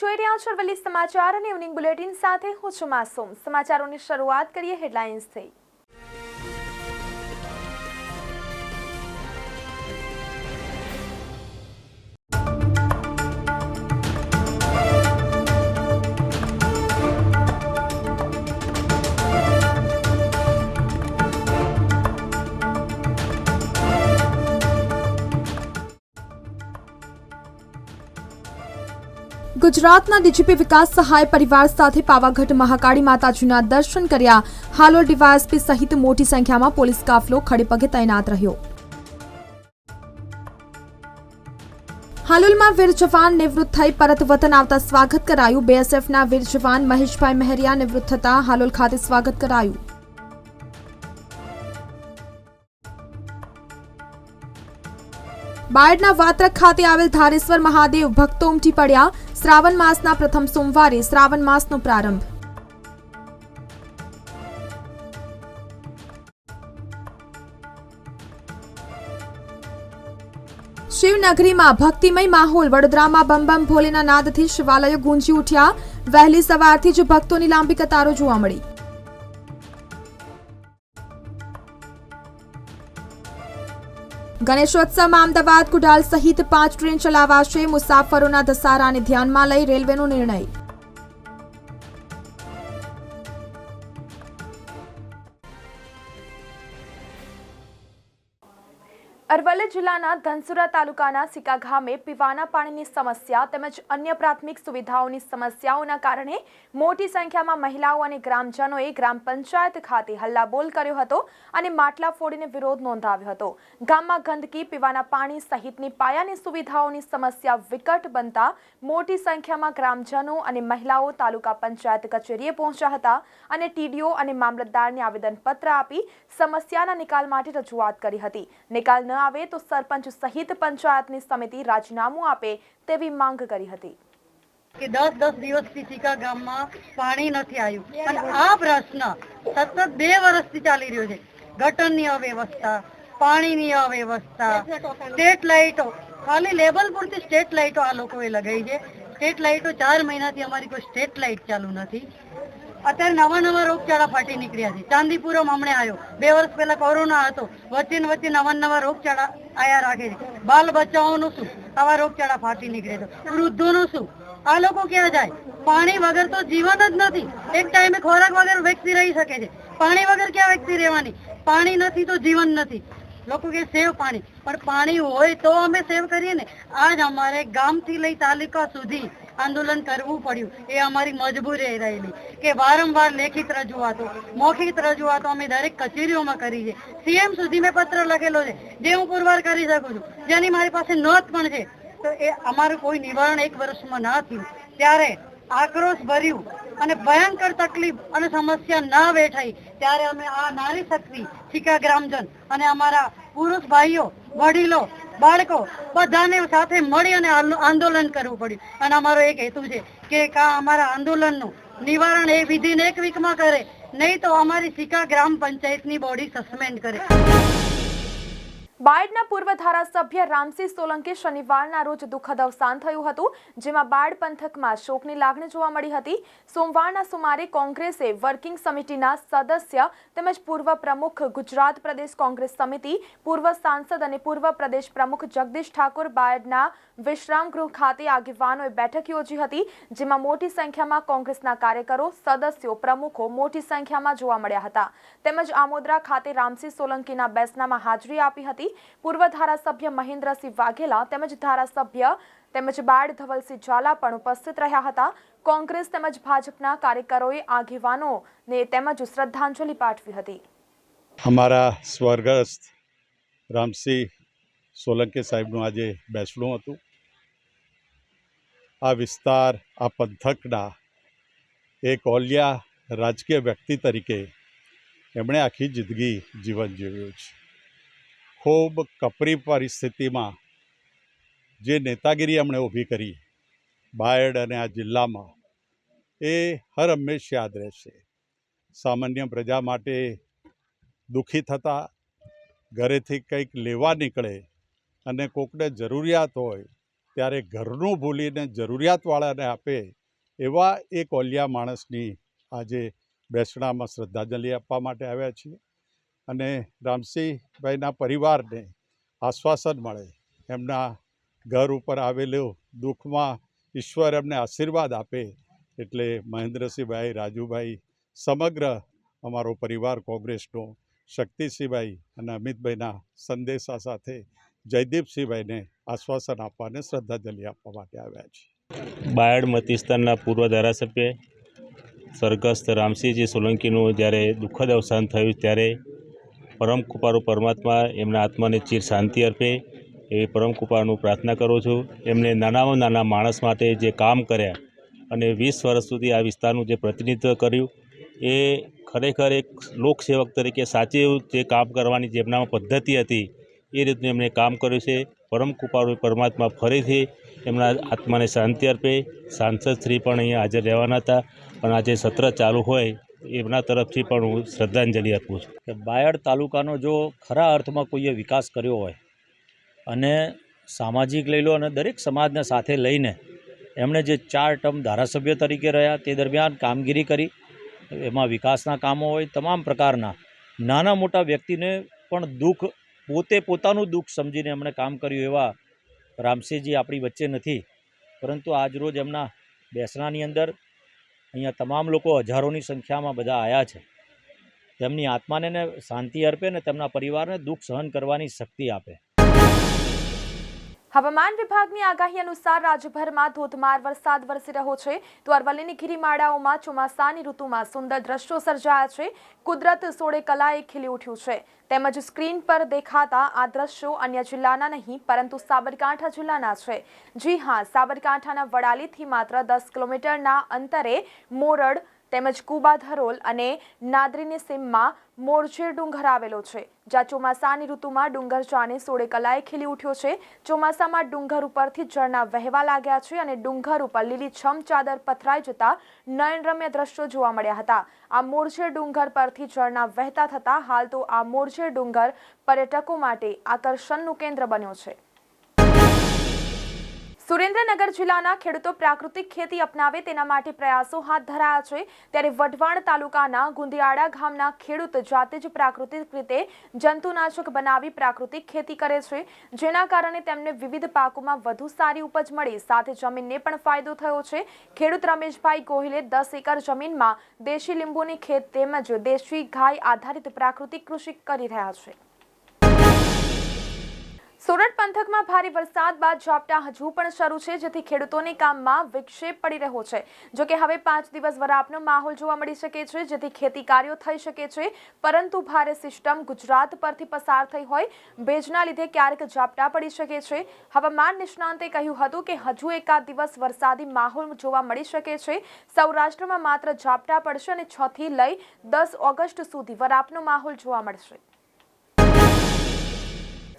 આપ જોઈ રહ્યા સમાચાર અને ઇવનિંગ બુલેટિન સાથે હું છું માસૂમ. સમાચારોની શરૂઆત કરીએ હેડલાઇન્સથી ગુજરાતના ડીજીપી વિકાસ સહાય પરિવાર સાથે પાવાગઢ મહાકાળી માતાજીના દર્શન કર્યા. હાલોલ ડીવાયએસપી સહિત મોટી સંખ્યામાં પોલીસ કાફલો ખડેપગે તૈનાત રહ્યો. હાલોલમાં વીર જવાન નિવૃત્ત થઈ પરત વતન આવતા સ્વાગત કરાયું. બીએસએફના વીર જવાન મહેશભાઈ મહેરિયા નિવૃત્ત થતા હાલોલ ખાતે સ્વાગત કરાયું. બાયડના વાત્રક ખાતે આવેલ ધારેશ્વર મહાદેવ ભક્તો ઉમટી પડ્યા. શ્રાવણ માસના પ્રથમ સોમવારે શ્રાવણ માસનો પ્રારંભ. શિવનગરીમાં ભક્તિમય માહોલ, વડોદરામાં બમ ભોલેના નાદથી શિવાલયો ગુંજી ઉઠ્યા. વહેલી સવારથી જ ભક્તોની લાંબી કતારો જોવા મળી. ગણેશોત્સવમાં અમદાવાદ કુડાલ સહિત પાંચ ટ્રેન ચલાવાશે. મુસાફરોના ધસારાને ધ્યાનમાં લઈ રેલવેનો નિર્ણય. અરવલ્લી જિલ્લાના ધનસુરા તાલુકાના સિકા ગામે પીવાના પાણીની સમસ્યા તેમજ અન્ય પ્રાથમિક સુવિધાઓની સમસ્યાઓના કારણે મોટી સંખ્યામાં મહિલાઓ અને ગ્રામજનોએ ગ્રામ પંચાયત ખાતે હલ્લાબોલ કર્યો હતો અને માટલા ફોડીને વિરોધ નોંધાવ્યો હતો. ગામમાં ગંદકી, પીવાના પાણી સહિતની પાયાની સુવિધાઓની સમસ્યા વિકટ બનતા મોટી સંખ્યામાં ગ્રામજનો અને મહિલાઓ તાલુકા પંચાયત કચેરીએ પહોંચ્યા હતા અને ટીડીઓ અને મામલતદારને આવેદનપત્ર આપી સમસ્યાના નિકાલ માટે રજૂઆત કરી હતી. નિકાલ ન આવે તો સરપંચ સહિત પંચાયતની સમિતિ રાજીનામું આપે તેવી માંગ કરી હતી. કે દસ દસ દિવસથી ચીકા ગામમાં પાણી નથી આવ્યું. અને આ પ્રશ્ન સતત બે વર્ષથી ચાલી રહ્યો છે. ગટરની અવ્યવસ્થા, પાણીની અવ્યવસ્થા, સ્ટેટ લાઇટો. ખાલી લેબલ પૂરતી સ્ટેટ લાઇટો આ લોકોએ લગાવી છે. સ્ટેટ લાઇટો ચાર મહિનાથી અમારી કોઈ સ્ટેટ લાઇટ ચાલુ નથી. અત્યારે નવા નવા રોગચાળા ફાટી નીકળ્યા છે. ચાંદીપુરમ હમણે આવ્યો. બે વર્ષ પહેલા કોરોના હતો. વચ્ચે વચ્ચે નવા નવા રોગચાળા આયા રાખે છે. બાલ બચ્ચાઓનું શું? આવા રોગચાળા ફાટી નીકળે છે. વૃદ્ધોનું શું? આ લોકો ક્યાં જાય? પાણી વગર તો જીવન જ નથી. એક ટાઈમે ખોરાક વગર વ્યક્તિ રહી શકે છે. પાણી વગર ક્યાં વ્યક્તિ રહેવાની? પાણી નથી તો જીવન નથી. લોકો કે સેવ પાણી. પણ પાણી હોય તો અમે સેવ કરીએ ને. આજ અમારે ગામથી લઈ તાલુકા સુધી આંદોલન કરવું પડ્યું. એ અમારી મજબૂરી રહેલી કે વારંવાર લેખિત રજૂઆતો, મૌખિક રજૂઆતો અમે દરેક કચેરીઓમાં કરી છે. સીએમ સુધી મેં પત્ર લખેલો છે. જે હું પુરવાર કરી શકું છું. જેની મારી પાસે નોંધ પણ છે. તો એ અમારું કોઈ નિવારણ એક વર્ષમાં ના થયું. ત્યારે આક્રોશ ભર્યું અને ભયંકર તકલીફ અને સમસ્યા ના વેઠાઈ. ત્યારે અમે આ નારી શક્તિ ચીકા ગ્રામજન અને અમારા પુરુષ ભાઈઓ, વડીલો બાળકો, બધાને સાથે મળી અને આંદોલન કરવું પડ્યું. અને અમારો એક હેતુ છે કે કા અમારા આંદોલનનું નિવારણ એ વિધિને એક વીકમાં કરે. નહીં તો અમારી સિકા ગ્રામ પંચાયતની બોડી સસ્પેન્ડ કરે. બાયડના પૂર્વ ધારાસભ્ય રામસિંહ સોલંકી શનિવારના રોજ દુઃખદ અવસાન થયું હતું, જેમાં બાયડ પંથકમાં શોકની લાગણી જોવા મળી હતી. સોમવારના સુમારે કોંગ્રેસે વર્કિંગ સમિતિના સદસ્ય તેમજ પૂર્વ પ્રમુખ ગુજરાત પ્રદેશ કોંગ્રેસ સમિતિ, પૂર્વ સાંસદ અને પૂર્વ પ્રદેશ પ્રમુખ જગદીશ ઠાકોર બાયડના વિશ્રામ ખાતે આગેવાનોએ બેઠક યોજી હતી, જેમાં મોટી સંખ્યામાં કોંગ્રેસના કાર્યકરો, સદસ્યો, પ્રમુખો મોટી સંખ્યામાં જોવા મળ્યા હતા. તેમજ આમોદરા ખાતે રામસિંહ સોલંકીના બેસનામાં હાજરી આપી હતી. પૂર્વ ધારાસભ્ય મહેન્દ્રસિંહ વાઘેલા તેમજ ધારાસભ્ય તેમજ બાળ ધવલસિંહ ઝાલા પણ ઉપસ્થિત રહ્યા હતા. કોંગ્રેસ તેમજ ભાજપના કાર્યકરોએ આગેવાનોને તેમજ શ્રદ્ધાંજલિ પાઠવી હતી. અમારા સ્વર્ગસ્થ રામસિંહ સોલંકી સાહેબનું આજે બેસણું હતું. આ વિસ્તાર, આ પંથકના એક ઓલિયા રાજકીય વ્યક્તિ તરીકે એમણે આખી જિંદગી જીવન જીવ્યું છે. ખૂબ કપરી પરિસ્થિતિમાં જે નેતાગીરી એમણે ઊભી કરી, બાયડ અને આ જિલ્લામાં, એ હર હંમેશ યાદ રહેશે. સામાન્ય પ્રજા માટે દુઃખી થતા, ઘરેથી કંઈક લેવા નીકળે અને કોકને જરૂરિયાત હોય ત્યારે ઘરનું ભૂલીને જરૂરિયાતવાળાને આપે એવા એક ઓલિયા માણસની આજે બેસણામાં શ્રદ્ધાંજલિ આપવા માટે આવ્યા છીએ. અને રામસિંહભાઈના પરિવારને આશ્વાસન મળે. એમના ઘર ઉપર આવેલું દુઃખમાં ઈશ્વર એમને આશીર્વાદ આપે એટલે મહેન્દ્રસિંહભાઈ, રાજુભાઈ સમગ્ર અમારો પરિવાર કોંગ્રેસનો શક્તિસિંહભાઈ અને અમિતભાઈના સંદેશા સાથે જયદીપસિંહભાઈને આશ્વાસન આપવા અને શ્રદ્ધાંજલિ આપવા માટે આવ્યા છે બાયડ મતિસ્તાનના પૂર્વ ધારાસભ્ય સ્વર્ગસ્થ રામસિંહજી સોલંકીનું જ્યારે દુઃખદ અવસાન થયું ત્યારે પરમ કૃપારૂ પરમાત્મા એમના આત્માને ચીર શાંતિ અર્પે એવી પરમ કૃપાનું પ્રાર્થના કરું છું. એમને નાનામાં નાના માણસ માટે જે કામ કર્યા અને વીસ વર્ષ સુધી આ વિસ્તારનું જે પ્રતિનિધિત્વ કર્યું એ ખરેખર એક લોકસેવક તરીકે સાચી જે કામ કરવાની જેમનામાં પદ્ધતિ હતી એ રીતનું એમણે કામ કર્યું છે. પરમ કૃપાળુ પરમાત્મા ફરીથી એમના આત્માને શાંતિ અર્પે. સાંસદ શ્રી પણ અહીંયા હાજર રહેવાના હતા પણ આજે સત્ર ચાલુ હોય એમના તરફથી પણ હું શ્રદ્ધાંજલિ આપું છું. કે બાયડ તાલુકાનો જો ખરા અર્થમાં કોઈએ વિકાસ કર્યો હોય અને સામાજિક લઈ લો અને દરેક સમાજને સાથે લઈને એમણે જે ચાર ટર્મ ધારાસભ્ય તરીકે રહ્યા તે દરમિયાન કામગીરી કરી. એમાં વિકાસના કામો હોય, તમામ પ્રકારના નાના મોટા વ્યક્તિને પણ દુઃખ પોતે પોતાનું દુઃખ સમજીને એમણે કામ કર્યું એવા રામસિંહજી આપણી વચ્ચે નથી. પરંતુ આજરોજ એમના બેસણાની અંદર અહીંયા તમામ લોકો હજારોની સંખ્યામાં બધા આવ્યા છે. તેમની આત્માને શાંતિ અર્પે ને તેમના પરિવારને દુઃખ સહન કરવાની શક્તિ આપે. હવામાન વિભાગની આગાહી અનુસાર રાજ્યભરમાં ધોધમાર વરસાદ વરસી રહ્યો છે. તો અરવલ્લીની ગિરિમાળાઓમાં ચોમાસાની ઋતુમાં સુંદર દ્રશ્યો સર્જાયા છે. કુદરત સોળે કલાએ ખીલી ઉઠ્યું છે. તેમજ સ્ક્રીન પર દેખાતા આ દ્રશ્યો અન્ય જિલ્લાના નહીં, પરંતુ સાબરકાંઠા જિલ્લાના છે. જી હા, સાબરકાંઠાના વડાલીથી માત્ર દસ કિલોમીટરના અંતરે મોરડ તેમજ કુબા ધરોલ અને નાદરીની સીમમાં મોરછેર ડુંગર આવેલો છે, જ્યાં ચોમાસાની ઋતુમાં ડુંગર જાણે સોળે કલાએ ખીલી ઉઠ્યો છે. ચોમાસામાં ડુંગર ઉપરથી ઝરણા વહેવા લાગ્યા છે અને ડુંગર ઉપર લીલીછમ ચાદર પથરાઈ જતા નયનરમ્ય દ્રશ્યો જોવા મળ્યા હતા. આ મોરછેર ડુંગર પરથી ઝરણા વહેતા થતા હાલ તો આ મોરછેર ડુંગર પર્યટકો માટે આકર્ષણનું કેન્દ્ર બન્યો છે. સુરેન્દ્રનગર જિલ્લાના ખેડૂતો પ્રાકૃતિક ખેતી અપનાવે તેના માટે પ્રયાસો હાથ ધરાયા છે. ત્યારે વઢવાણ તાલુકાના ગુંદિયાળા ગામના ખેડૂત જાતે જ પ્રાકૃતિક રીતે જંતુનાશક બનાવી પ્રાકૃતિક ખેતી કરે છે. જેના કારણે તેમને વિવિધ પાકોમાં વધુ સારી ઉપજ મળી. સાથે જમીનને પણ ફાયદો થયો છે. ખેડૂત રમેશભાઈ ગોહિલે દસ એકર જમીનમાં દેશી લીંબુની ખેત તેમજ દેશી ગાય આધારિત પ્રાકૃતિક કૃષિ કરી રહ્યા છે. સુરત પંથકમાં ભારે વરસાદ બાદ ઝાપટા હજુ પણ શરૂ છે, જેથી ખેડૂતોને કામમાં વિક્ષેપ પડી રહ્યો છે. જો કે હવે પાંચ દિવસ વરાપનો માહોલ જોવા મળી શકે છે, જેથી ખેતી કાર્યો થઈ શકે છે, પરંતુ ભારે સિસ્ટમ ગુજરાત પરથી પસાર થઈ હોય, ભેજના લીધે ક્યારેક ઝાપટા પડી શકે છે. હવામાન નિષ્ણાંતે કહ્યું હતું કે હજુ એકાદ દિવસ વરસાદી માહોલ જોવા મળી શકે છે. સૌરાષ્ટ્રમાં માત્ર ઝાપટા પડશે અને છથી લઈ દસ ઓગસ્ટ સુધી વરાપનો માહોલ જોવા મળશે.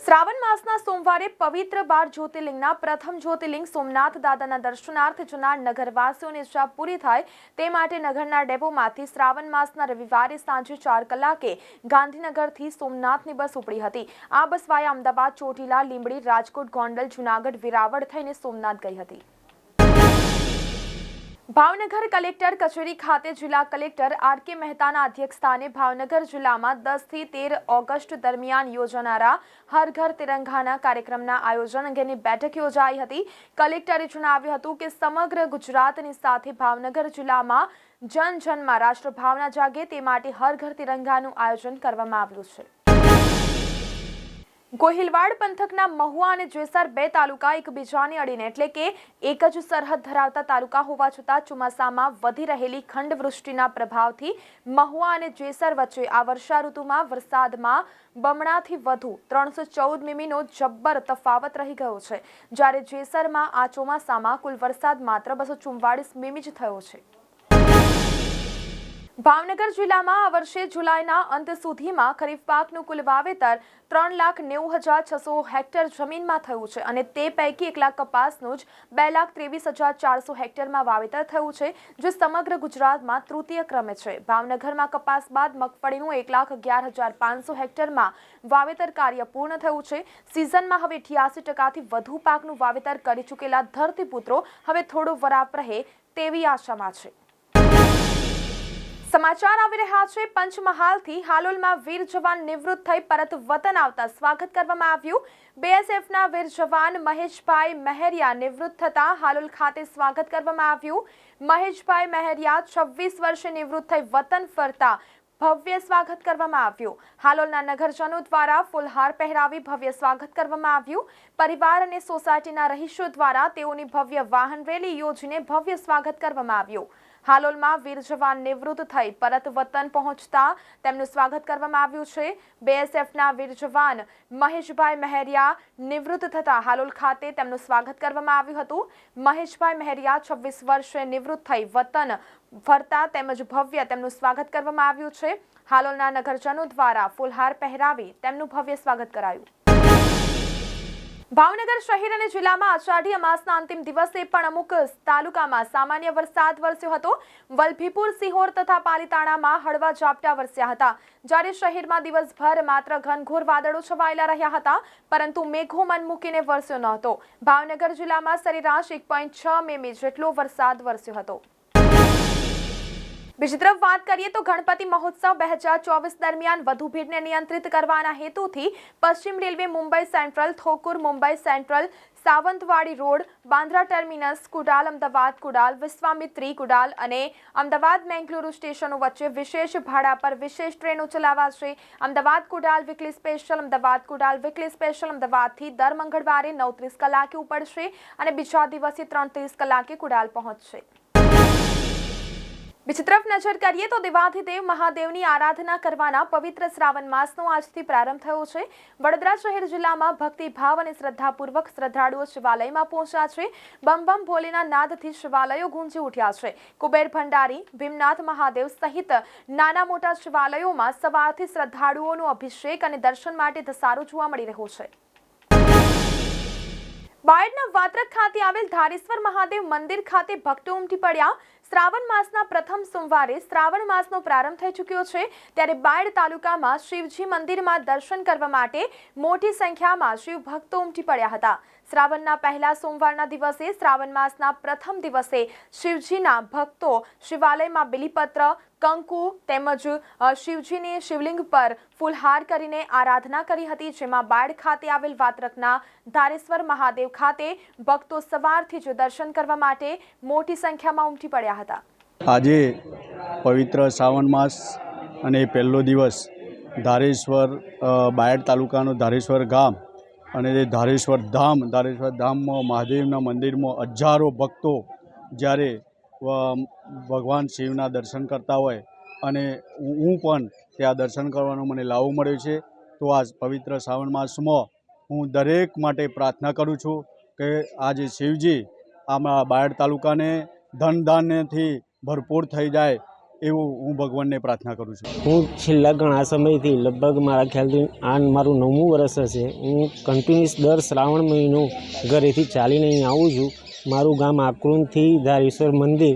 શ્રાવણ માસના સોમવારે પવિત્ર બાર જ્યોતિર્લિંગના પ્રથમ જ્યોતિર્લિંગ સોમનાથ દાદાના દર્શનાર્થ જનાર નગરવાસીઓની ઈચ્છા પૂરી થાય તે માટે નગરના ડેપોમાંથી શ્રાવણ માસના રવિવારે સાંજે ચાર કલાકે ગાંધીનગરથી સોમનાથની બસ ઉપડી હતી. આ બસ વાયા અમદાવાદ, ચોટીલા, લીંબડી, રાજકોટ, ગોંડલ, જુનાગઢ, વેરાવળ થઈને સોમનાથ ગઈ હતી. ભાવનગર કલેક્ટર કચેરી ખાતે જિલ્લા કલેક્ટર આર કે મહેતાના અધ્યક્ષસ્થાને ભાવનગર જિલ્લામાં દસથી તેર ઓગસ્ટ દરમિયાન યોજાનારા હર ઘર તિરંગાના કાર્યક્રમના આયોજન અંગેની બેઠક યોજાઈ હતી. કલેક્ટરે જણાવ્યું હતું કે સમગ્ર ગુજરાતની સાથે ભાવનગર જિલ્લામાં જન જનમાં રાષ્ટ્રભાવના જાગે તે માટે હર ઘર તિરંગાનું આયોજન કરવામાં આવ્યું છે. ગોહિલવાડ પંથકના મહુવા અને જેસર બે તાલુકા એકબીજાને અડીને એટલે કે એક જ સરહદ ધરાવતા તાલુકા હોવા છતાં ચોમાસામાં વધી રહેલી ખંડવૃષ્ટિના પ્રભાવથી મહુવા અને જેસર વચ્ચે આ વર્ષા ઋતુમાં વરસાદમાં બમણાથી વધુ ત્રણસો ચૌદ મીમીનો જબ્બર તફાવત રહી ગયો છે. જ્યારે જેસરમાં આ ચોમાસામાં કુલ વરસાદ માત્ર બસો ચુમ્વાળીસ મીમી જ થયો છે. ભાવનગર જિલ્લામાં આ વર્ષે જુલાઈના અંત સુધીમાં ખરીફ પાકનું કુલ વાવેતર ત્રણ લાખ નેવું હજાર છસો હેક્ટર જમીનમાં થયું છે અને તે પૈકી એક લાખ કપાસનું જ બે લાખ ત્રેવીસ હજાર ચારસો હેક્ટરમાં વાવેતર થયું છે, જે સમગ્ર ગુજરાતમાં તૃતીય ક્રમે છે. ભાવનગરમાં કપાસ બાદ મગફળીનું એક લાખ અગિયાર હજાર પાંચસો હેક્ટરમાં વાવેતર કાર્ય પૂર્ણ થયું છે. સિઝનમાં હવે અઠ્યાસી ટકાથી વધુ પાકનું વાવેતર કરી ચૂકેલા ધરતીપુત્રો હવે થોડો વરાપ રહે તેવી આશામાં છે. સમાચાર આવી રહ્યા છે. પંચમહાલથી હાલોલમાં વીર જવાન નિવૃત્ત થઈ પરત વતન આવતા સ્વાગત કરવામાં આવ્યું. બીએસએફના વીર જવાન મહેશભાઈ મહેરિયા નિવૃત્ત થતા હાલોલ ખાતે સ્વાગત કરવામાં આવ્યું. મહેશભાઈ મહેરિયા છવ્વીસ વર્ષે નિવૃત્ત થઈ વતન ફરતા ભવ્ય સ્વાગત કરવામાં આવ્યું. હાલોલના નગરજનો દ્વારા ફૂલહાર પહેરાવી ભવ્ય સ્વાગત કરવામાં આવ્યું. પરિવાર અને સોસાયટીના રહીશો દ્વારા તેઓની ભવ્ય વાહન રેલી યોજીને ભવ્ય સ્વાગત કરવામાં આવ્યું. હાલોલમાં વીર જવાન નિવૃત્ત થઈ પરત વતન પહોંચતા તેમનું સ્વાગત કરવામાં આવ્યું છે. બીએસએફના વીર જવાન મહેશભાઈ મહેરિયા નિવૃત્ત થતા હાલોલ ખાતે તેમનું સ્વાગત કરવામાં આવ્યું હતું. મહેશભાઈ મહેરિયા છવ્વીસ વર્ષે નિવૃત્ત થઈ વતન ફરતા તેમજ ભવ્ય તેમનું સ્વાગત કરવામાં આવ્યું છે. હાલોલના નગરજનો દ્વારા ફૂલહાર પહેરાવી તેમનું ભવ્ય સ્વાગત કરાયું. ભાવનગર શહેર અને જિલ્લામાં અષાઢી અમાસના અંતિમ દિવસે પણ અમુક તાલુકામાં સામાન્ય વરસાદ વરસ્યો હતો. વલભીપુર, સિહોર તથા પાલીતાણામાં હળવા ઝાપટા વરસ્યા હતા. જ્યારે શહેરમાં દિવસભર માત્ર ઘનઘોર વાદળો છવાયેલા રહ્યા હતા, પરંતુ મેઘો મન મૂકીને વરસ્યો નહોતો ભાવનગર જિલ્લામાં સરેરાશ એક પોઈન્ટ છ મેમી જેટલો વરસાદ વરસ્યો હતો. બીજી તરફ વાત કરીએ તો ગણપતિ મહોત્સવ બે હજાર ચોવીસ દરમિયાન વધુ ભીડને નિયંત્રિત કરવાના હેતુથી પશ્ચિમ railway Mumbai central, થોકુર Mumbai central, Sawantwadi road, Bandra terminus, Kudal, Ahmedabad Kudal, Vishwamitri Kudal અને અમદાવાદ મેંગલુરુ સ્ટેશનો વચ્ચે વિશેષ ભાડા પર વિશેષ ટ્રેનો ચલાવાશે. Ahmedabad Kudal weekly special, Ahmedabad Kudal weekly special, અમદાવાદથી દર મંગળવારે નવ ત્રીસ કલાકે ઉપડશે અને બીજા દિવસે ત્રણ ત્રીસ કલાકે કુડાલ પહોંચશે. બીજી તરફ નજર કરીએ તો દેવાધિદેવ મહાદેવની આરાધના કરવાના પવિત્ર શ્રાવણ માસનો આજથી પ્રારંભ થયો છે. વડોદરા શહેર જિલ્લામાં ભક્તિભાવ અને શ્રદ્ધાપૂર્વક શ્રદ્ધાળુઓ શિવાલયમાં પહોંચ્યા છે. બમ બમ ભોલેના નાદથી શિવાલયો ગુંજી ઉઠ્યા છે. કુબેર ભંડારી, ભીમનાથ મહાદેવ સહિત નાના મોટા શિવાલયોમાં સવારથી શ્રદ્ધાળુઓનો અભિષેક અને દર્શન માટે ધસારો જોવા મળી રહ્યો છે. બાયડના વાત્રક ખાતે આવેલ ધારેશ્વર મહાદેવ મંદિર ખાતે ભક્તો ઉમટી પડ્યા. શ્રાવણ માસના પ્રથમ સોમવારે શ્રાવણ માસનો પ્રારંભ થઈ ચૂક્યો છે. ત્યારે બાયડ તાલુકામાં શિવજી મંદિરમાં દર્શન કરવા માટે મોટી સંખ્યામાં શિવ ભક્તો ઉમટી પડ્યા હતા. શ્રાવણના પહેલા સોમવારના દિવસે શ્રાવણ માસના પ્રથમ દિવસે શિવજીના ભક્તો શિવાલયમાં બિલીપત્ર, કંકુ તેમજ શિવજીની શિવલિંગ પર ફૂલહાર કરીને આરાધના કરી હતી, જેમાં બાળ ખાતે આવેલ વાત્રકના ધારેશ્વર મહાદેવ ખાતે ભક્તો સવારથી જ દર્શન કરવા માટે મોટી સંખ્યામાં ઉમટી પડ્યા હતા. આજે પવિત્ર શ્રાવણ માસ અને પહેલો દિવસ ધારેશ્વર બાયડ તાલુકાનું ધારેશ્વર ગામ અને તે ધારેશ્વર ધામ, ધારેશ્વર ધામમાં, મહાદેવના મંદિરમાં હજારો ભક્તો જ્યારે ભગવાન શિવના દર્શન કરતા હોય અને હું પણ ત્યાં દર્શન કરવાનો મને લાવો મળ્યો છે. તો આ પવિત્ર શ્રાવણ માસમાં હું દરેક માટે પ્રાર્થના કરું છું કે આજે શિવજી આમાં બાયડ તાલુકાને ધન ધાન્યથી ભરપૂર થઈ જાય એવું હું ભગવાનને પ્રાર્થના કરું છું. હું છેલ્લા ઘણા સમયથી લગભગ મારા ખ્યાલથી આ મારું નવમું વર્ષ હશે. હું કન્ટિન્યુઅસ દર શ્રાવણ મહિનો ઘરેથી ચાલીને અહીં આવું છું. મારું ગામ આકૃંદથી ધારેશ્વર મંદિર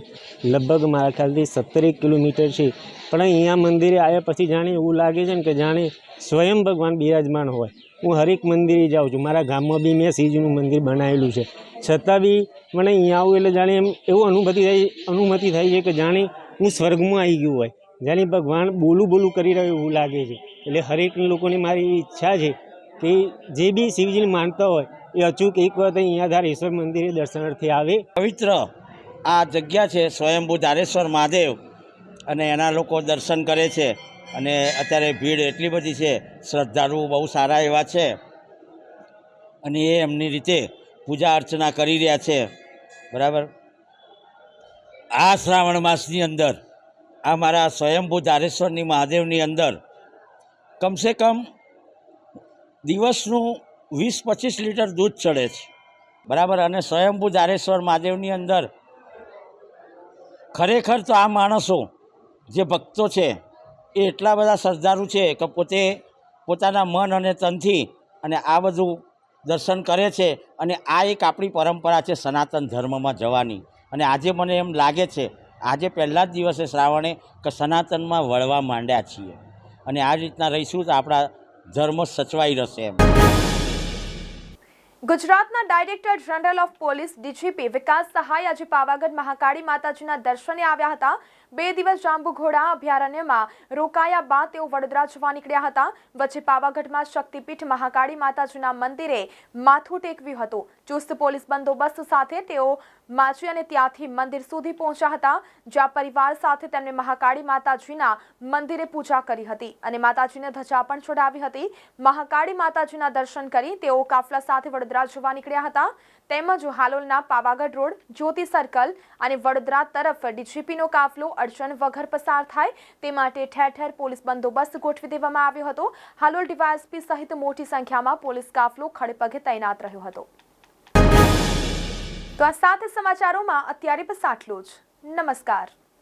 લગભગ મારા ખ્યાલથી સત્તરેક કિલોમીટર છે. પણ અહીંયા મંદિરે આવ્યા પછી જાણે એવું લાગે છે ને કે જાણે સ્વયં ભગવાન બિરાજમાન હોય. હું હરેક મંદિરે જાઉં છું. મારા ગામમાં બી મેં શ્રીજીનું મંદિર બનાવેલું છે. છતાં બી મને અહીંયા આવું એટલે જાણે એમ એવું અનુભૂતિ થાય, અનુમતિ થાય છે કે જાણે હું સ્વર્ગમાં આવી ગયું હોય. જાણે ભગવાન બોલું બોલું કરી રહ્યો એવું લાગે છે. એટલે હરેક લોકોની મારી ઈચ્છા છે કે જે બી શિવજીને માનતા હોય, એ અચૂક એક વખત અહીંયા ધારેશ્વર મંદિરે દર્શનાર્થે આવે. પવિત્ર આ જગ્યા છે સ્વયંભૂ ધારેશ્વર મહાદેવ. અને એના લોકો દર્શન કરે છે. અને અત્યારે ભીડ એટલી બધી છે શ્રદ્ધાળુ બહુ સારા એવા છે. અને એ એમની રીતે પૂજા અર્ચના કરી રહ્યા છે. બરાબર? આ શ્રાવણ માસની અંદર, આ મારા સ્વયંભૂ ધારેશ્વરની મહાદેવની અંદર, કમસે કમ દિવસનું વીસ પચીસ લીટર દૂધ ચડે છે. બરાબર? અને સ્વયંભૂ ધારેશ્વર મહાદેવની અંદર ખરેખર તો આ માણસો જે ભક્તો છે, એ એટલા બધા શ્રદ્ધાળુ છે કે પોતે પોતાના મન અને તનથી અને આ બધું દર્શન કરે છે અને આ એક આપણી પરંપરા છે સનાતન ધર્મમાં જવાની. અને આજે મને એમ લાગે છે, આજે પહેલાં જ દિવસે શ્રાવણે કે સનાતનમાં વળવા માંડ્યા છીએ. અને આ રીતના રહીશું તો આપણા ધર્મ સચવાઈ રહેશે એમ. ગુજરાતના director general of police DGP Vikas Sahay આજે પાવાગઢ મહાકાળી માતાજીના દર્શને આવ્યા હતા. બે દિવસ જાંબુઘોડા અભયારણ્યમાં રોકાયા બાદ તેઓ વડોદરા જવા નીકળ્યા હતા. વચ્ચે પાવાગઢમાં શક્તિપીઠ મહાકાળી માતાજીના મંદિરે માથું ટેકવ્યું હતું. ચુસ્ત પોલીસ બંદોબસ્ત સાથે તેઓ માચી અને ત્યાંથી મંદિર સુધી પહોંચ્યા હતા, જ્યાં પરિવાર સાથે તેમણે મહાકાળી માતાજીના મંદિરે પૂજા કરી હતી અને માતાજીને ધજા પણ ચડાવી હતી. મહાકાળી માતાજીના દર્શન કરી તેઓ કાફલા સાથે વડોદરા જવા નીકળ્યા હતા. તેમજ હાલોલના પાવાગઢ રોડ, જ્યોતિ સર્કલ અને વડોદરા તરફ ડીજીપીનો કાફલો અડચણ વગર પસાર થાય તે માટે ઠેર ઠેર પોલીસ બંદોબસ્ત ગોઠવી દેવામાં આવ્યો હતો. હાલોલ ડીવાયએસપી સહિત મોટી સંખ્યામાં પોલીસ કાફલો ખડેપગે તૈનાત રહ્યો હતો. તો આ સાત સમાચારોમાં અત્યારે બસ આટલું જ. નમસ્કાર.